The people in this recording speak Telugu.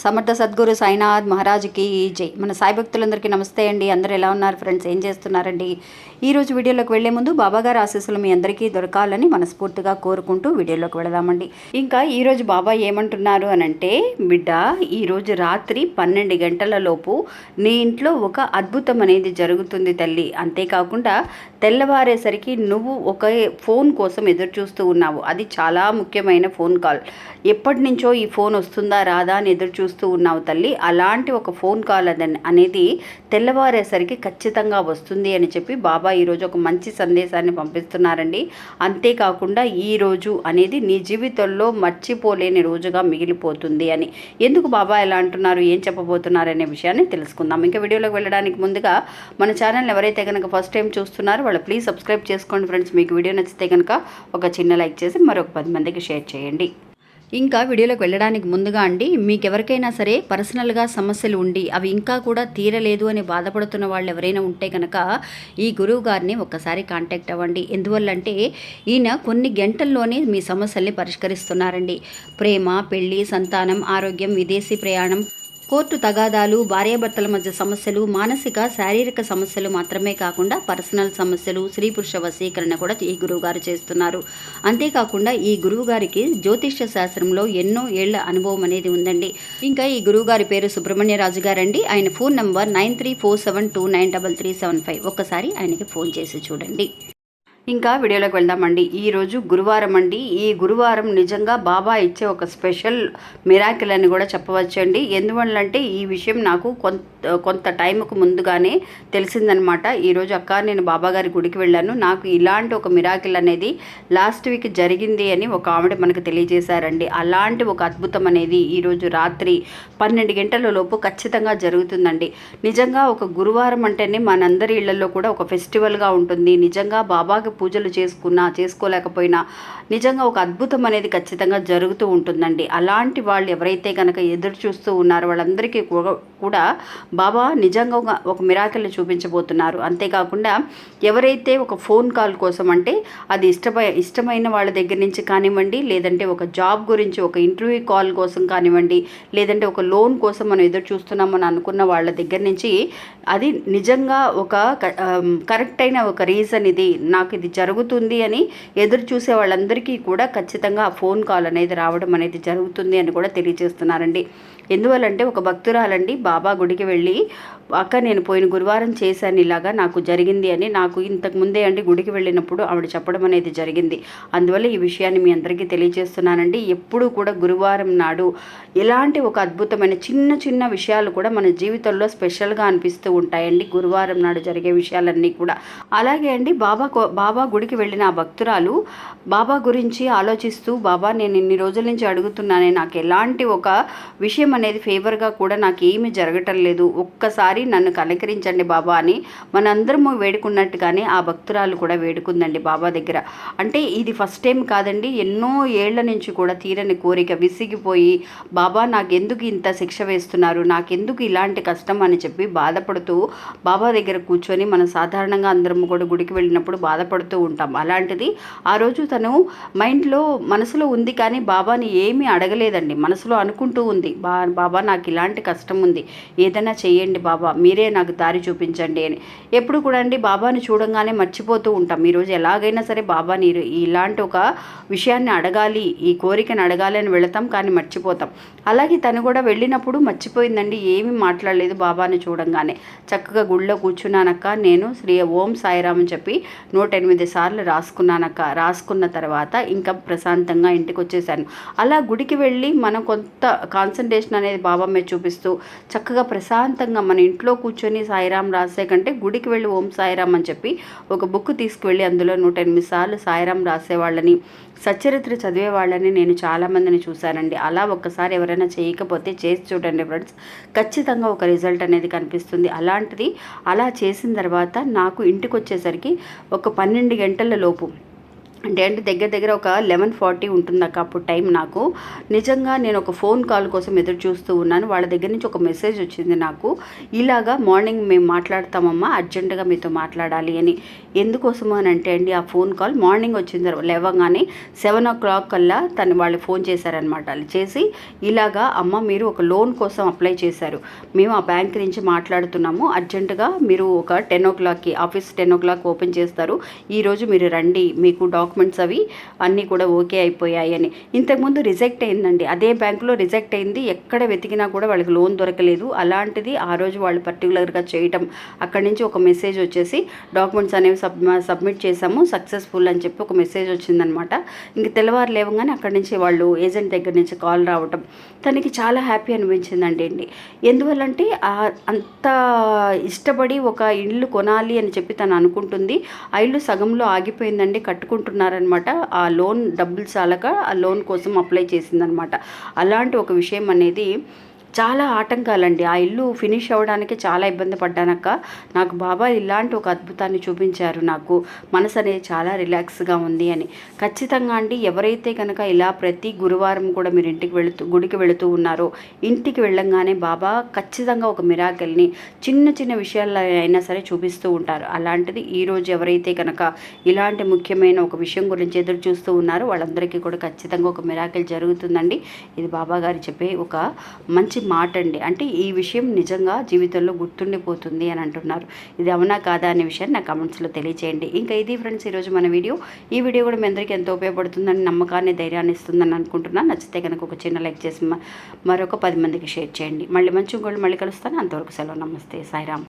సమర్థ సద్గురు సాయినాథ్ మహారాజుకి జై. మన సాయి భక్తులందరికీ నమస్తే అండి. అందరూ ఎలా ఉన్నారు ఫ్రెండ్స్? ఏం చేస్తున్నారండి? ఈరోజు వీడియోలోకి వెళ్ళే ముందు బాబాగారి ఆశీస్సులు మీ అందరికీ దొరకాలని మనస్ఫూర్తిగా కోరుకుంటూ వీడియోలోకి వెళదామండి. ఇంకా ఈరోజు బాబా ఏమంటున్నారు అని అంటే బిడ్డ ఈరోజు రాత్రి పన్నెండు గంటల లోపు నీ ఇంట్లో ఒక అద్భుతం అనేది జరుగుతుంది తల్లి. అంతేకాకుండా తెల్లవారేసరికి నువ్వు ఒక ఫోన్ కోసం ఎదురు చూస్తూ ఉన్నావు. అది చాలా ముఖ్యమైన ఫోన్ కాల్. ఎప్పటి నుంచో ఈ ఫోన్ వస్తుందా రాదా అని ఎదురు చూస్తూ ఉన్నావు తల్లి. అలాంటి ఒక ఫోన్ కాల్ అదని అనేది తెల్లవారేసరికి ఖచ్చితంగా వస్తుంది అని చెప్పి బాబా ఈరోజు ఒక మంచి సందేశాన్ని పంపిస్తున్నారండి. అంతేకాకుండా ఈ రోజు అనేది నీ జీవితంలో మర్చిపోలేని రోజుగా మిగిలిపోతుంది అని. ఎందుకు బాబా ఎలా అంటున్నారు? ఏం చెప్పబోతున్నారు అనే విషయాన్ని తెలుసుకుందాం. ఇంకా వీడియోలోకి వెళ్ళడానికి ముందుగా మన ఛానల్ ఎవరైతే కనుక ఫస్ట్ టైం చూస్తున్నారో వాళ్ళు ప్లీజ్ సబ్స్క్రైబ్ చేసుకోండి ఫ్రెండ్స్. మీకు వీడియో నచ్చితే కనుక ఒక చిన్న లైక్ చేసి మరొక పది మందికి షేర్ చేయండి. ఇంకా వీడియోలోకి వెళ్ళడానికి ముందుగా అండి మీకు ఎవరికైనా సరే పర్సనల్గా సమస్యలు ఉండి అవి ఇంకా కూడా తీరలేదు అని బాధపడుతున్న వాళ్ళు ఎవరైనా ఉంటే కనుక ఈ గురువు గారిని ఒక్కసారి కాంటాక్ట్ అవ్వండి. ఎందువల్లంటే ఈయన కొన్ని గంటల్లోనే మీ సమస్యల్ని పరిష్కరిస్తున్నారండి. ప్రేమ పెళ్ళి సంతానం ఆరోగ్యం విదేశీ ప్రయాణం కోర్టు తగాదాలు భార్యాభర్తల మధ్య సమస్యలు మానసిక శారీరక సమస్యలు మాత్రమే కాకుండా పర్సనల్ సమస్యలు స్త్రీ పురుష వశీకరణ కూడా ఈ గురువు గారు చేస్తున్నారు. అంతేకాకుండా ఈ గురువు గారికి జ్యోతిష్య శాస్త్రంలో ఎన్నో ఏళ్ళ అనుభవం అనేది ఉందండి. ఇంకా ఈ గురువుగారి పేరు సుబ్రహ్మణ్యరాజు గారండి. ఆయన phone number nine three four seven two nine double three seven five. ఒక్కసారి ఆయనకి ఫోన్ చేసి చూడండి. ఇంకా వీడియోలోకి వెళ్దామండి. ఈరోజు గురువారం అండి. ఈ గురువారం నిజంగా బాబా ఇచ్చే ఒక స్పెషల్ మిరాకిల్ అని కూడా చెప్పవచ్చండి. ఎందువల్లంటే ఈ విషయం నాకు కొంత కొంత టైంకు ముందుగానే తెలిసిందనమాట. ఈరోజు అక్క నేను బాబా గారి గుడికి వెళ్ళాను. నాకు ఇలాంటి ఒక మిరాకిల్ అనేది లాస్ట్ వీక్ జరిగింది అని ఒక ఆవిడ మనకు తెలియజేశారండి. అలాంటి ఒక అద్భుతం అనేది ఈరోజు రాత్రి పన్నెండు గంటల లోపు ఖచ్చితంగా జరుగుతుందండి. నిజంగా ఒక గురువారం అంటేనే మనందరి ఇళ్ళలో కూడా ఒక ఫెస్టివల్గా ఉంటుంది. నిజంగా బాబాకి పూజలు చేసుకున్నా చేసుకోలేకపోయినా నిజంగా ఒక అద్భుతం అనేది ఖచ్చితంగా జరుగుతూ ఉంటుందండి. అలాంటి వాళ్ళు ఎవరైతే కనుక ఎదురు చూస్తూ ఉన్నారో వాళ్ళందరికీ కూడా బాబా నిజంగా ఒక మిరాకిల్ని చూపించబోతున్నారు. అంతేకాకుండా ఎవరైతే ఒక ఫోన్ కాల్ కోసం అంటే అది ఇష్టమై ఇష్టమైన వాళ్ళ దగ్గర నుంచి కానివ్వండి లేదంటే ఒక జాబ్ గురించి ఒక ఇంటర్వ్యూ కాల్ కోసం కానివ్వండి లేదంటే ఒక లోన్ కోసం మనం ఎదురు చూస్తున్నామని అనుకున్న వాళ్ళ దగ్గర నుంచి అది నిజంగా ఒక క- కరెక్ట్ అయిన ఒక రీజన్ ఇది. నాకు ఇది జరుగుతుంది అని ఎదురు చూసే వాళ్ళందరికీ కూడా ఖచ్చితంగా ఆ ఫోన్ కాల్ అనేది రావడం అనేది జరుగుతుంది అని కూడా తెలియజేస్తున్నారండి. ఎందువల్లంటే ఒక భక్తురాలండి బాబా గుడికి వెళ్ళి అక్క నేను పోయిన గురువారం చేశాను ఇలాగా నాకు జరిగింది అని నాకు ఇంతకు ముందే అండి గుడికి వెళ్ళినప్పుడు ఆవిడ చెప్పడం అనేది జరిగింది. అందువల్ల ఈ విషయాన్ని మీ అందరికీ తెలియజేస్తున్నానండి. ఎప్పుడూ కూడా గురువారం నాడు ఎలాంటి ఒక అద్భుతమైన చిన్న చిన్న విషయాలు కూడా మన జీవితంలో స్పెషల్గా అనిపిస్తూ ఉంటాయండి. గురువారం నాడు జరిగే విషయాలన్నీ కూడా. అలాగే అండి బాబా కో- బాబా గుడికి వెళ్ళిన ఆ భక్తురాలు బాబా గురించి ఆలోచిస్తూ బాబా నేను ఇన్ని రోజుల నుంచి అడుగుతున్నానే నాకు ఎలాంటి ఒక విషయం అనేది ఫేవర్గా కూడా నాకు ఏమీ జరగటం లేదు. ఒక్కసారి నన్ను కలకరించండి బాబా అని మనందరము వేడుకున్నట్టుగానే ఆ భక్తురాలు కూడా వేడుకుందండి బాబా దగ్గర. అంటే ఇది ఫస్ట్ టైం కాదండి ఎన్నో ఏళ్ళ నుంచి కూడా తీరని కోరిక విసిగిపోయి బాబా నాకెందుకు ఇంత శిక్ష వేస్తున్నారు? నాకెందుకు ఇలాంటి కష్టం? అని చెప్పి బాధపడుతూ బాబా దగ్గర కూర్చొని మనం సాధారణంగా అందరం కూడా గుడికి వెళ్ళినప్పుడు బాధపడుతూ ఉంటాం. అలాంటిది ఆ రోజు తను మైండ్లో మనసులో ఉంది కానీ బాబాని ఏమీ అడగలేదండి. మనసులో అనుకుంటూ ఉంది బా బాబా నాకు ఇలాంటి కష్టం ఉంది. ఏదైనా చేయండి బాబా మీరే నాకు దారి చూపించండి అని. ఎప్పుడు కూడా అండి బాబాని చూడంగానే మర్చిపోతూ ఉంటాం. ఈరోజు ఎలాగైనా సరే బాబాని నీరు ఇలాంటి ఒక విషయాన్ని అడగాలి ఈ కోరికను అడగాలి అని వెళతాం కానీ మర్చిపోతాం. అలాగే తను కూడా వెళ్ళినప్పుడు మర్చిపోయిందండి ఏమీ మాట్లాడలేదు బాబాని చూడంగానే. చక్కగా గుళ్ళో కూర్చున్నానక్క నేను శ్రీ ఓం సాయిరామ్ అని చెప్పి నూట ఎనిమిది సార్లు రాసుకున్నానక్క. రాసుకున్న తర్వాత ఇంకా ప్రశాంతంగా ఇంటికి వచ్చేసాను అలా గుడికి వెళ్ళి మనం కొంత కాన్సన్ట్రేషన్ అనేది బాబా మీద చూపిస్తూ చక్కగా ప్రశాంతంగా మన ఇంట్లో కూర్చొని సాయిరాం రాసే కంటే గుడికి వెళ్ళి ఓం సాయిరాం అని చెప్పి ఒక బుక్ తీసుకువెళ్ళి అందులో నూట ఎనిమిది సార్లు సాయిరాం రాసేవాళ్ళని. సచ్చరిత్ర చదివే వాళ్ళని నేను చాలామందిని చూశానండి. అలా ఒక్కసారి ఎవరైనా చేయకపోతే చేసి చూడండి ఫ్రెండ్స్. ఖచ్చితంగా ఒక రిజల్ట్ అనేది కనిపిస్తుంది. అలాంటిది అలా చేసిన తర్వాత నాకు ఇంటికి వచ్చేసరికి ఒక పన్నెండు గంటల లోపు అంటే అంటే దగ్గర దగ్గర ఒక లెవెన్ ఫార్టీ ఉంటుంది అక్క అప్పుడు టైం నాకు. నిజంగా నేను ఒక ఫోన్ కాల్ కోసం ఎదురు చూస్తూ ఉన్నాను. వాళ్ళ దగ్గర నుంచి ఒక మెసేజ్ వచ్చింది నాకు. ఇలాగా మార్నింగ్ మేము మాట్లాడతామమ్మా అర్జెంటుగా మీతో మాట్లాడాలి అని. ఎందుకోసము అని అంటే అండి ఆ ఫోన్ కాల్ మార్నింగ్ వచ్చింది లేవగానే సెవెన్ ఓ క్లాక్ కల్లా తను వాళ్ళు ఫోన్ చేశారనమాట చేసి ఇలాగా అమ్మ మీరు ఒక లోన్ కోసం అప్లై చేశారు. మేము ఆ బ్యాంక్ నుంచి మాట్లాడుతున్నాము. అర్జెంటుగా మీరు ఒక టెన్ ఓ క్లాక్కి office ten o'clock open చేస్తారు ఈరోజు మీరు రండి మీకు డాక్యుమెంట్స్ అవి అన్నీ కూడా ఓకే అయిపోయాయి అని. ఇంతకుముందు రిజెక్ట్ అయిందండి. అదే బ్యాంకులో రిజెక్ట్ అయింది. ఎక్కడ వెతికినా కూడా వాళ్ళకి లోన్ దొరకలేదు. అలాంటిది ఆ రోజు వాళ్ళు పర్టికులర్గా చేయటం అక్కడి నుంచి ఒక మెసేజ్ వచ్చేసి డాక్యుమెంట్స్ అనేవి సబ్ సబ్మిట్ చేసాము సక్సెస్ఫుల్ అని చెప్పి ఒక మెసేజ్ వచ్చిందనమాట. ఇంక తెల్లవారు లేవగానే అక్కడి నుంచి వాళ్ళు ఏజెంట్ దగ్గర నుంచి కాల్ రావటం. తనకి చాలా హ్యాపీ అనిపించిందండి అండి. ఎందువల్లంటే అంత ఇష్టపడి ఒక ఇల్లు కొనాలి అని చెప్పి తను అనుకుంటుంది. ఆ ఇల్లు సగంలో ఆగిపోయిందండి కట్టుకుంటున్నారనమాట ఆ లోన్ డబ్బులు చాలక ఆ లోన్ కోసం అప్లై చేసిందనమాట. అలాంటి ఒక విషయం అనేది చాలా ఆటంకాలండి. ఆ ఇల్లు ఫినిష్ అవ్వడానికి చాలా ఇబ్బంది పడ్డానక్క. నాకు బాబా ఇలాంటి ఒక అద్భుతాన్ని చూపించారు. నాకు మనసు అనేది చాలా రిలాక్స్గా ఉంది అని. ఖచ్చితంగా అండి ఎవరైతే కనుక ఇలా ప్రతి గురువారం కూడా మీరు ఇంటికి వెళుతూ గుడికి వెళుతూ ఉన్నారో ఇంటికి వెళ్ళంగానే బాబా ఖచ్చితంగా ఒక మిరాకెల్ని చిన్న చిన్న విషయాల్లో అయినా సరే చూపిస్తూ ఉంటారు. అలాంటిది ఈరోజు ఎవరైతే కనుక ఇలాంటి ముఖ్యమైన ఒక విషయం గురించి ఎదురు చూస్తూ ఉన్నారో వాళ్ళందరికీ కూడా ఖచ్చితంగా ఒక మిరాకెల్ జరుగుతుందండి. ఇది బాబా గారు చెప్పే ఒక మంచి మంచి మాట అండి అంటే ఈ విషయం నిజంగా జీవితంలో గుర్తుండిపోతుంది అని అంటున్నారు. ఇది అవునా కాదా అనే విషయాన్ని నా కమెంట్స్లో తెలియచేయండి. ఇంకా ఇది ఫ్రెండ్స్ ఈరోజు మన వీడియో. ఈ వీడియో కూడా మీ అందరికీ ఎంతో ఉపయోగపడుతుందని నమ్మకాన్ని ధైర్యాన్ని ఇస్తుందని అనుకుంటున్నాను నచ్చితే కనుక ఒక చిన్న లైక్ చేసి మరొక పది మందికి షేర్ చేయండి. మళ్ళీ మంచి ఇంకోళ్ళు మళ్ళీ కలుస్తాను. అంతవరకు సెలవు. నమస్తే. సాయిరామ్.